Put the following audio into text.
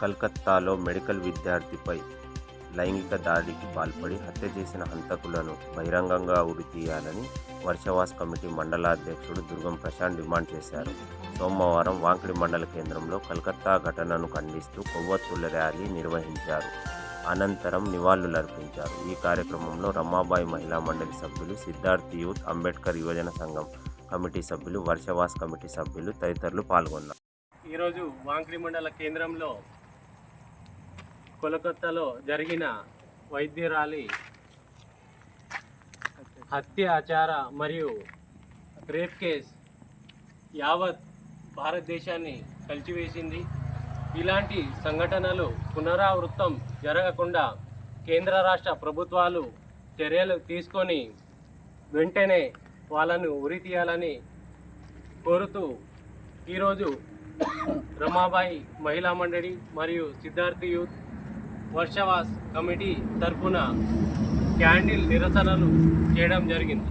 కల్కత్తాలో medical విద్యార్థిపై లైంగిక దాడికి పాల్పడి హత్య చేసిన హంతకులను బహిరంగంగా ఉరితీయాలని వర్షవాస్ కమిటీ మండలాధ్యక్షుడు దుర్గం ప్రశాంత్ డిమాండ్ చేశారు. సోమవారం వాంకిడి మండల కేంద్రంలో కలకత్తా ఘటనను ఖండిస్తూ కొవ్వొత్తుల ర్యాలీ నిర్వహించారు. అనంతరం నివాళులర్పించారు. ఈ కార్యక్రమంలో రమాబాయి మహిళా మండలి సభ్యులు సిద్ధార్థ్ యూత్ అంబేద్కర్ యువజన సంఘం కమిటీ సభ్యులు వర్షవాస్ కమిటీ సభ్యులు తదితరులు పాల్గొన్నారు. ఈరోజు వాంకిడి మండల కేంద్రంలో కోలకత్తాలో జరిగిన వైద్యురాలి హత్యాచార మరియు రేప్ కేస్ యావత్ భారతదేశాన్ని కలిచివేసింది. ఇలాంటి సంఘటనలు పునరావృతం జరగకుండా కేంద్ర రాష్ట్ర ప్రభుత్వాలు చర్యలు తీసుకొని వెంటనే వాళ్ళను ఉరి తీయాలని కోరుతూ ఈరోజు రమాబాయి మహిళా మండలి మరియు సిద్ధార్థ యూత్ వర్షవాస్ కమిటీ తరఫున క్యాండిల్ నిరసనలు చేయడం జరిగింది.